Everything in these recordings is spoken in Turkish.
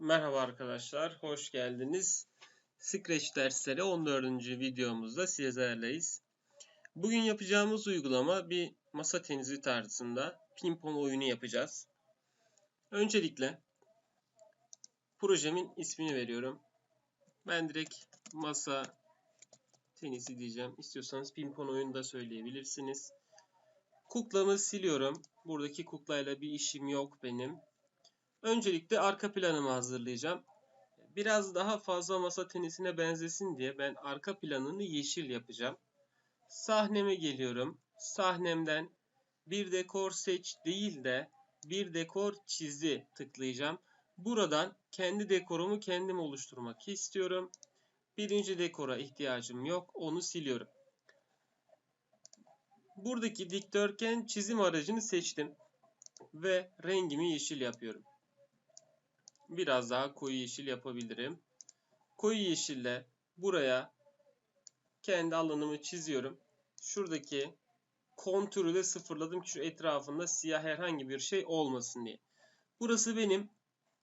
Merhaba arkadaşlar, hoş geldiniz. Scratch dersleri 14. videomuzda sizlerleyiz. Bugün yapacağımız uygulama bir masa tenisi tarzında pimpon oyunu yapacağız. Öncelikle projemin ismini veriyorum. Ben direkt masa tenisi diyeceğim. İstiyorsanız pimpon oyunu da söyleyebilirsiniz. Kuklamı siliyorum. Buradaki kuklayla bir işim yok benim. Öncelikle arka planımı hazırlayacağım. Biraz daha fazla masa tenisine benzesin diye ben arka planını yeşil yapacağım. Sahneme geliyorum. Sahnemden bir dekor seç değil de bir dekor çizi tıklayacağım. Buradan kendi dekorumu kendim oluşturmak istiyorum. Birinci dekora ihtiyacım yok. Onu siliyorum. Buradaki dikdörtgen çizim aracını seçtim ve rengimi yeşil yapıyorum. Biraz daha koyu yeşil yapabilirim. Koyu yeşille buraya kendi alanımı çiziyorum. Şuradaki kontürü de sıfırladım ki şu etrafında siyah herhangi bir şey olmasın diye. Burası benim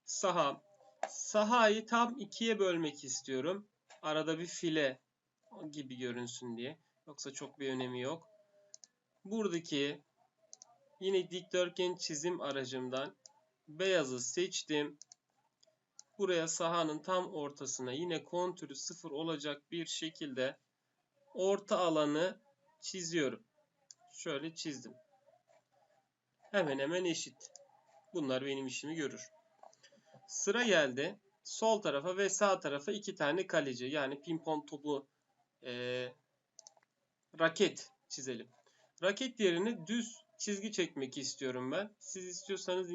saham. Sahayı tam ikiye bölmek istiyorum. Arada bir file gibi görünsün diye. Yoksa çok bir önemi yok. Buradaki yine dikdörtgen çizim aracımdan beyazı seçtim. Buraya sahanın tam ortasına yine kontürü sıfır olacak bir şekilde orta alanı çiziyorum. Şöyle çizdim. Hemen hemen eşit. Bunlar benim işimi görür. Sıra geldi. Sol tarafa ve sağ tarafa iki tane kaleci. Yani pimpon topu e, raket çizelim. Raket yerine düz çizgi çekmek istiyorum ben. Siz istiyorsanız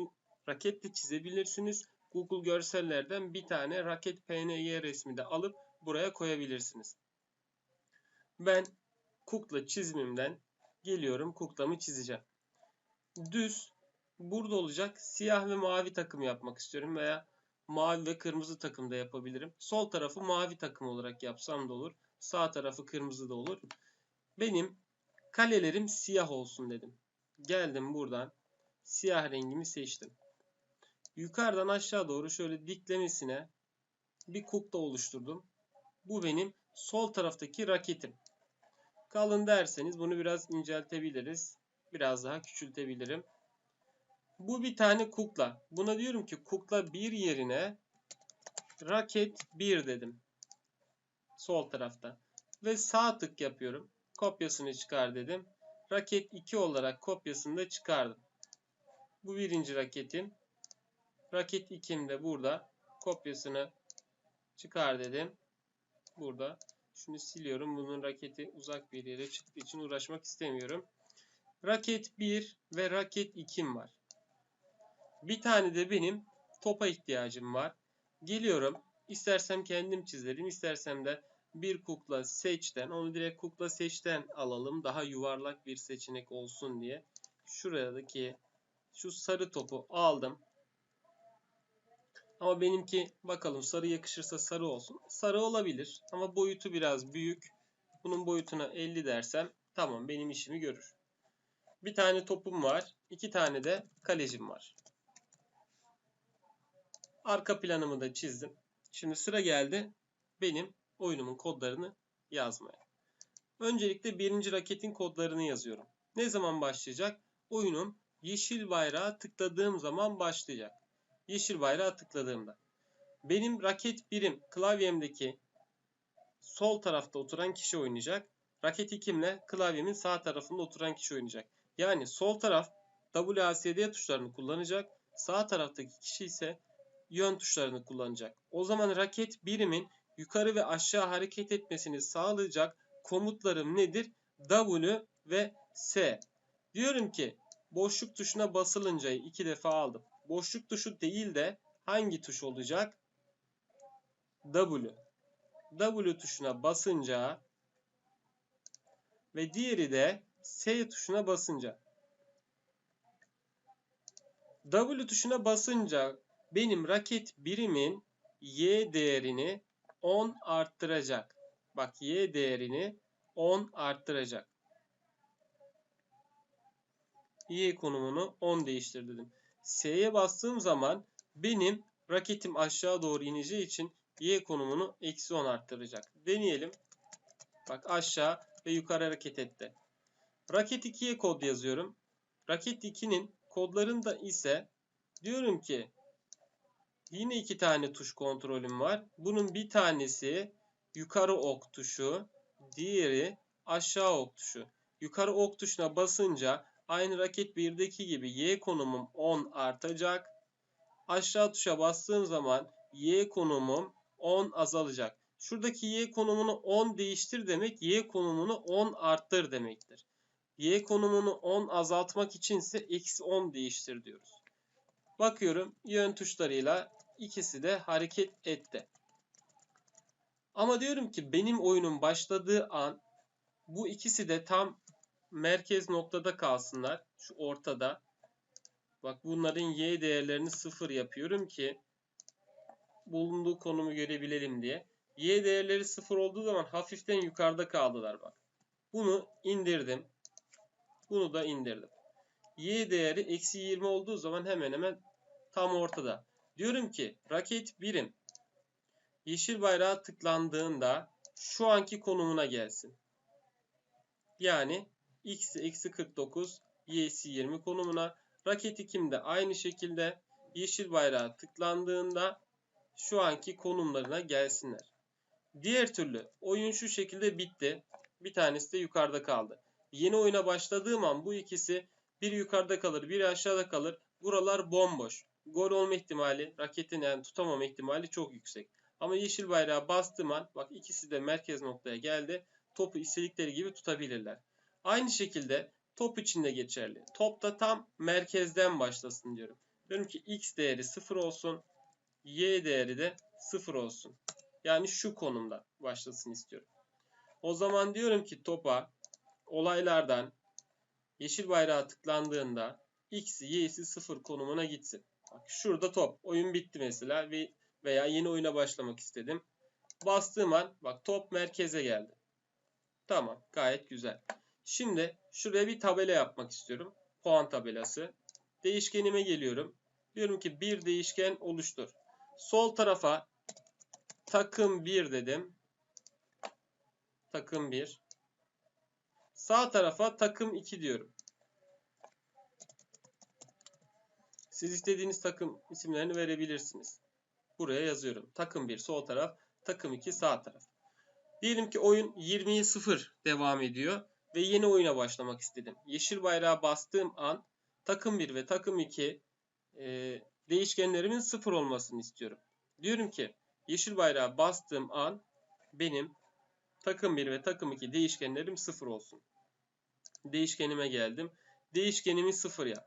raket de çizebilirsiniz. Google görsellerden bir tane raket PNG resmi de alıp buraya koyabilirsiniz. Ben kukla çizimimden geliyorum kuklamı çizeceğim. Düz burada olacak siyah ve mavi takım yapmak istiyorum veya mavi ve kırmızı takım da yapabilirim. Sol tarafı mavi takım olarak yapsam da olur. Sağ tarafı kırmızı da olur. Benim kalelerim siyah olsun dedim. Geldim buradan siyah rengimi seçtim yukarıdan aşağı doğru şöyle diklemesine bir kukla oluşturdum. Bu benim sol taraftaki raketim. Kalın derseniz bunu biraz inceltebiliriz. Biraz daha küçültebilirim. Bu bir tane kukla. Buna diyorum ki kukla 1 yerine raket 1 dedim. Sol tarafta. Ve sağ tık yapıyorum. Kopyasını çıkar dedim. Raket 2 olarak kopyasını da çıkardım. Bu birinci raketim. Raket 2'm de burada. Kopyasını çıkar dedim. Burada. Şunu siliyorum. Bunun raketi uzak bir yere çıktığı için uğraşmak istemiyorum. Raket 1 ve raket 2'm var. Bir tane de benim topa ihtiyacım var. Geliyorum. İstersem kendim çizerim. istersem de bir kukla seçten. Onu direkt kukla seçten alalım. Daha yuvarlak bir seçenek olsun diye. Şuradaki şu sarı topu aldım. Ama benimki bakalım sarı yakışırsa sarı olsun. Sarı olabilir ama boyutu biraz büyük. Bunun boyutuna 50 dersem tamam benim işimi görür. Bir tane topum var. iki tane de kalecim var. Arka planımı da çizdim. Şimdi sıra geldi benim oyunumun kodlarını yazmaya. Öncelikle birinci raketin kodlarını yazıyorum. Ne zaman başlayacak? Oyunum yeşil bayrağı tıkladığım zaman başlayacak yeşil bayrağı tıkladığımda. Benim raket birim klavyemdeki sol tarafta oturan kişi oynayacak. Raket 2'imle klavyemin sağ tarafında oturan kişi oynayacak. Yani sol taraf WASD tuşlarını kullanacak. Sağ taraftaki kişi ise yön tuşlarını kullanacak. O zaman raket birimin yukarı ve aşağı hareket etmesini sağlayacak komutlarım nedir? W ve S. Diyorum ki boşluk tuşuna basılınca iki defa aldım boşluk tuşu değil de hangi tuş olacak? W. W tuşuna basınca ve diğeri de S tuşuna basınca. W tuşuna basınca benim raket birimin Y değerini 10 arttıracak. Bak Y değerini 10 arttıracak. Y konumunu 10 değiştir dedim. S'ye bastığım zaman benim raketim aşağı doğru ineceği için y konumunu eksi 10 arttıracak. Deneyelim. Bak aşağı ve yukarı hareket etti. Raket 2'ye kod yazıyorum. Raket 2'nin kodlarında ise diyorum ki yine iki tane tuş kontrolüm var. Bunun bir tanesi yukarı ok tuşu, diğeri aşağı ok tuşu. Yukarı ok tuşuna basınca aynı raket 1'deki gibi y konumum 10 artacak. Aşağı tuşa bastığım zaman y konumum 10 azalacak. Şuradaki y konumunu 10 değiştir demek y konumunu 10 arttır demektir. Y konumunu 10 azaltmak içinse eksi 10 değiştir diyoruz. Bakıyorum yön tuşlarıyla ikisi de hareket etti. Ama diyorum ki benim oyunum başladığı an bu ikisi de tam merkez noktada kalsınlar. Şu ortada. Bak bunların y değerlerini sıfır yapıyorum ki bulunduğu konumu görebilelim diye. Y değerleri sıfır olduğu zaman hafiften yukarıda kaldılar bak. Bunu indirdim. Bunu da indirdim. Y değeri eksi 20 olduğu zaman hemen hemen tam ortada. Diyorum ki raket birim yeşil bayrağa tıklandığında şu anki konumuna gelsin. Yani x eksi 49 y'si 20 konumuna. Raket 2'm de aynı şekilde yeşil bayrağa tıklandığında şu anki konumlarına gelsinler. Diğer türlü oyun şu şekilde bitti. Bir tanesi de yukarıda kaldı. Yeni oyuna başladığım an bu ikisi bir yukarıda kalır, biri aşağıda kalır. Buralar bomboş. Gol olma ihtimali, raketin yani tutamama ihtimali çok yüksek. Ama yeşil bayrağı bastığım an bak ikisi de merkez noktaya geldi. Topu istedikleri gibi tutabilirler. Aynı şekilde top için de geçerli. Top da tam merkezden başlasın diyorum. Diyorum ki x değeri 0 olsun. Y değeri de 0 olsun. Yani şu konumda başlasın istiyorum. O zaman diyorum ki topa olaylardan yeşil bayrağa tıklandığında x'i y'si 0 konumuna gitsin. Bak şurada top. Oyun bitti mesela ve veya yeni oyuna başlamak istedim. Bastığım an bak top merkeze geldi. Tamam gayet güzel. Şimdi şuraya bir tabela yapmak istiyorum. Puan tabelası. Değişkenime geliyorum. Diyorum ki bir değişken oluştur. Sol tarafa takım 1 dedim. Takım 1. Sağ tarafa takım 2 diyorum. Siz istediğiniz takım isimlerini verebilirsiniz. Buraya yazıyorum. Takım 1 sol taraf, takım 2 sağ taraf. Diyelim ki oyun 20'ye 0 devam ediyor ve yeni oyuna başlamak istedim. Yeşil bayrağa bastığım an takım 1 ve takım 2 e, değişkenlerimin 0 olmasını istiyorum. Diyorum ki yeşil bayrağa bastığım an benim takım 1 ve takım 2 değişkenlerim 0 olsun. Değişkenime geldim. Değişkenimi 0 yap.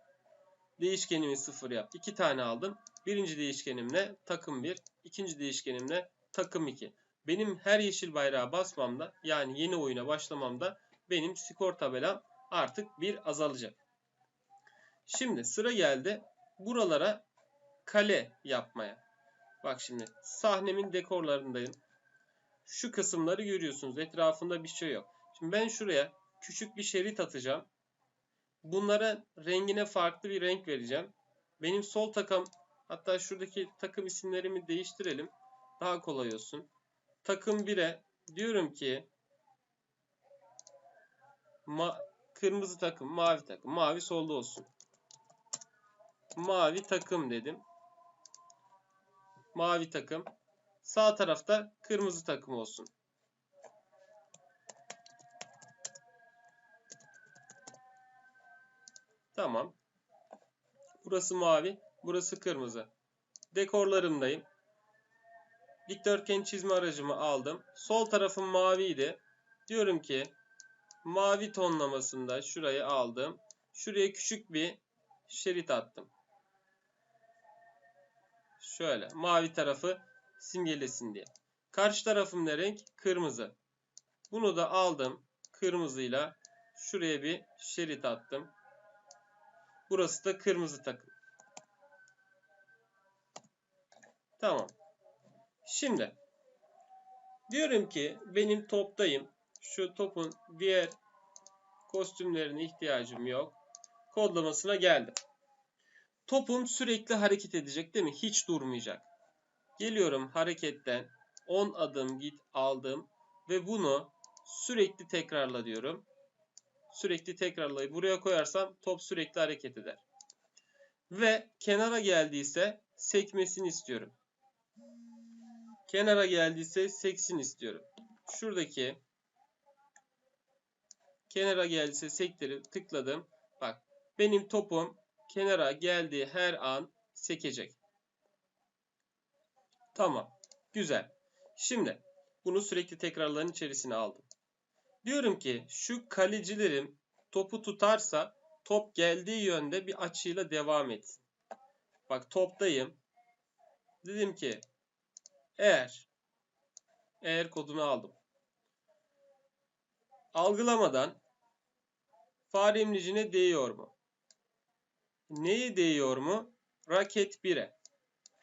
Değişkenimi 0 yap. 2 tane aldım. Birinci değişkenimle takım 1, ikinci değişkenimle takım 2. Benim her yeşil bayrağa basmamda yani yeni oyuna başlamamda benim skor tabelam artık bir azalacak. Şimdi sıra geldi buralara kale yapmaya. Bak şimdi sahnemin dekorlarındayım. Şu kısımları görüyorsunuz. Etrafında bir şey yok. Şimdi ben şuraya küçük bir şerit atacağım. Bunlara rengine farklı bir renk vereceğim. Benim sol takım hatta şuradaki takım isimlerimi değiştirelim. Daha kolay olsun. Takım 1'e diyorum ki ma kırmızı takım, mavi takım. Mavi solda olsun. Mavi takım dedim. Mavi takım. Sağ tarafta kırmızı takım olsun. Tamam. Burası mavi, burası kırmızı. Dekorlarımdayım. Dikdörtgen çizme aracımı aldım. Sol tarafım maviydi. Diyorum ki mavi tonlamasında şurayı aldım. Şuraya küçük bir şerit attım. Şöyle mavi tarafı simgelesin diye. Karşı tarafım ne renk? Kırmızı. Bunu da aldım. Kırmızıyla şuraya bir şerit attım. Burası da kırmızı takım. Tamam. Şimdi diyorum ki benim toptayım. Şu topun diğer kostümlerine ihtiyacım yok. Kodlamasına geldim. Topum sürekli hareket edecek değil mi? Hiç durmayacak. Geliyorum hareketten 10 adım git aldım ve bunu sürekli tekrarla diyorum. Sürekli tekrarlayıp buraya koyarsam top sürekli hareket eder. Ve kenara geldiyse sekmesini istiyorum. Kenara geldiyse seksin istiyorum. Şuradaki kenara geldiyse sekleri tıkladım. Bak benim topum kenara geldiği her an sekecek. Tamam. Güzel. Şimdi bunu sürekli tekrarların içerisine aldım. Diyorum ki şu kalecilerim topu tutarsa top geldiği yönde bir açıyla devam etsin. Bak toptayım. Dedim ki eğer eğer kodunu aldım. Algılamadan fare imlecine değiyor mu? Neye değiyor mu? Raket 1'e.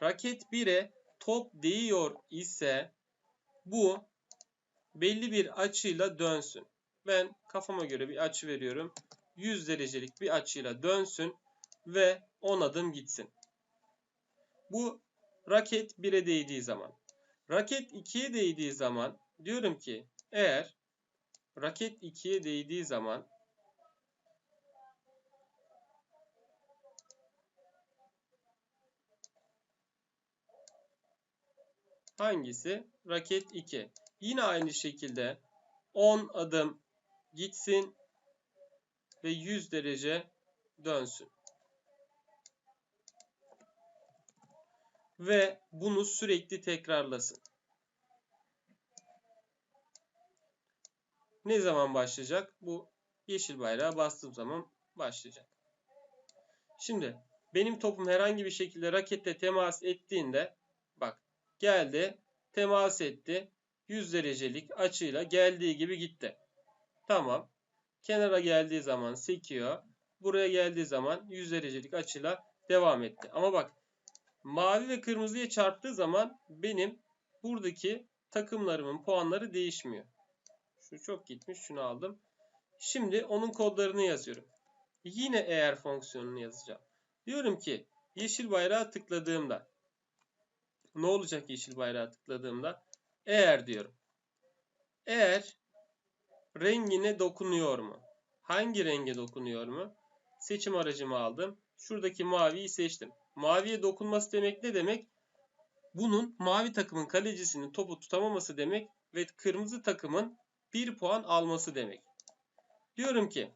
Raket 1'e top değiyor ise bu belli bir açıyla dönsün. Ben kafama göre bir açı veriyorum. 100 derecelik bir açıyla dönsün ve 10 adım gitsin. Bu raket 1'e değdiği zaman. Raket 2'ye değdiği zaman diyorum ki eğer raket 2'ye değdiği zaman hangisi? Raket 2. Yine aynı şekilde 10 adım gitsin ve 100 derece dönsün. Ve bunu sürekli tekrarlasın. Ne zaman başlayacak? Bu yeşil bayrağı bastığım zaman başlayacak. Şimdi benim topum herhangi bir şekilde raketle temas ettiğinde geldi, temas etti. 100 derecelik açıyla geldiği gibi gitti. Tamam. Kenara geldiği zaman sekiyor. Buraya geldiği zaman 100 derecelik açıyla devam etti. Ama bak mavi ve kırmızıya çarptığı zaman benim buradaki takımlarımın puanları değişmiyor. Şu çok gitmiş. Şunu aldım. Şimdi onun kodlarını yazıyorum. Yine eğer fonksiyonunu yazacağım. Diyorum ki yeşil bayrağı tıkladığımda ne olacak yeşil bayrağı tıkladığımda? Eğer diyorum. Eğer rengine dokunuyor mu? Hangi renge dokunuyor mu? Seçim aracımı aldım. Şuradaki maviyi seçtim. Maviye dokunması demek ne demek? Bunun mavi takımın kalecisinin topu tutamaması demek ve kırmızı takımın 1 puan alması demek. Diyorum ki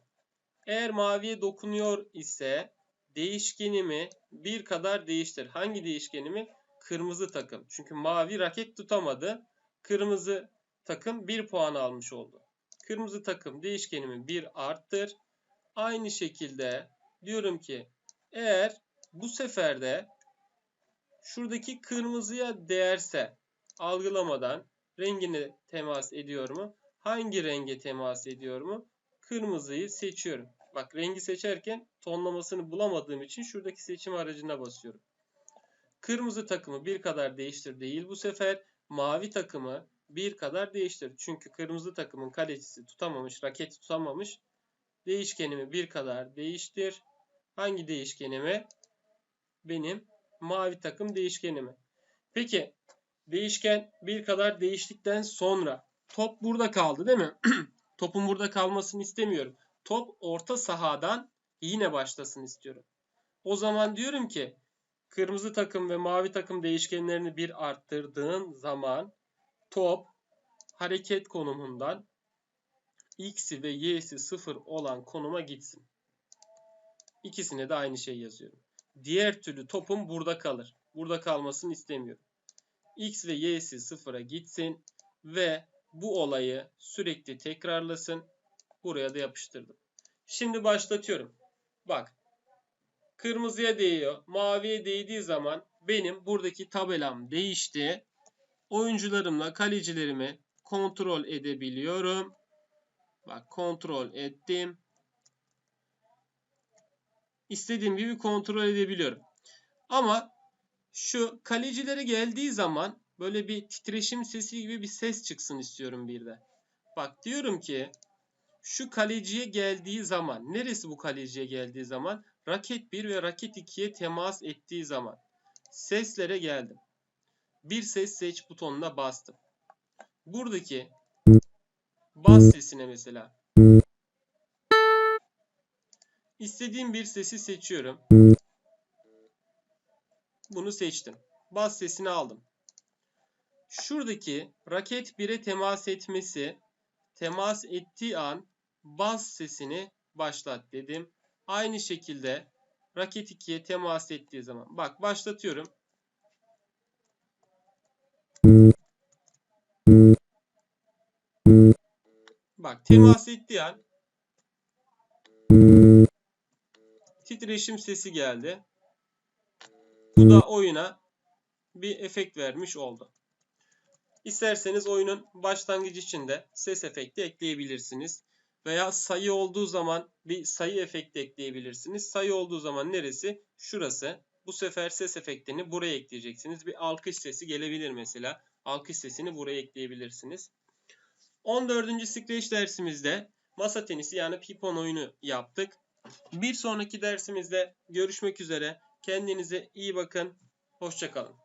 eğer maviye dokunuyor ise değişkenimi bir kadar değiştir. Hangi değişkenimi? Kırmızı takım. Çünkü mavi raket tutamadı. Kırmızı takım 1 puan almış oldu. Kırmızı takım değişkenimi 1 arttır. Aynı şekilde diyorum ki eğer bu sefer de şuradaki kırmızıya değerse algılamadan rengine temas ediyor mu? Hangi renge temas ediyor mu? Kırmızıyı seçiyorum. Bak rengi seçerken tonlamasını bulamadığım için şuradaki seçim aracına basıyorum. Kırmızı takımı bir kadar değiştir değil bu sefer. Mavi takımı bir kadar değiştir. Çünkü kırmızı takımın kalecisi tutamamış, raketi tutamamış. Değişkenimi bir kadar değiştir. Hangi değişkenimi? Benim mavi takım değişkenimi. Peki değişken bir kadar değiştikten sonra top burada kaldı değil mi? Topun burada kalmasını istemiyorum. Top orta sahadan yine başlasın istiyorum. O zaman diyorum ki kırmızı takım ve mavi takım değişkenlerini bir arttırdığın zaman top hareket konumundan x'i ve y'si sıfır olan konuma gitsin. İkisine de aynı şey yazıyorum. Diğer türlü topum burada kalır. Burada kalmasını istemiyorum. x ve y'si sıfıra gitsin ve bu olayı sürekli tekrarlasın. Buraya da yapıştırdım. Şimdi başlatıyorum. Bak. Kırmızıya değiyor. Maviye değdiği zaman benim buradaki tabelam değişti. Oyuncularımla kalecilerimi kontrol edebiliyorum. Bak kontrol ettim. İstediğim gibi kontrol edebiliyorum. Ama şu kalecilere geldiği zaman böyle bir titreşim sesi gibi bir ses çıksın istiyorum bir de. Bak diyorum ki şu kaleciye geldiği zaman neresi bu kaleciye geldiği zaman raket 1 ve raket 2'ye temas ettiği zaman seslere geldim. bir ses seç butonuna bastım. Buradaki bas sesine mesela istediğim bir sesi seçiyorum. Bunu seçtim. Bas sesini aldım. Şuradaki raket 1'e temas etmesi temas ettiği an bas sesini başlat dedim. Aynı şekilde raket 2'ye temas ettiği zaman bak başlatıyorum. Bak temas ettiği an titreşim sesi geldi. Bu da oyuna bir efekt vermiş oldu. İsterseniz oyunun başlangıcı için de ses efekti ekleyebilirsiniz. Veya sayı olduğu zaman bir sayı efekti ekleyebilirsiniz. Sayı olduğu zaman neresi? Şurası. Bu sefer ses efektini buraya ekleyeceksiniz. Bir alkış sesi gelebilir mesela. Alkış sesini buraya ekleyebilirsiniz. 14. Scratch dersimizde masa tenisi yani pipon oyunu yaptık. Bir sonraki dersimizde görüşmek üzere. Kendinize iyi bakın. Hoşçakalın.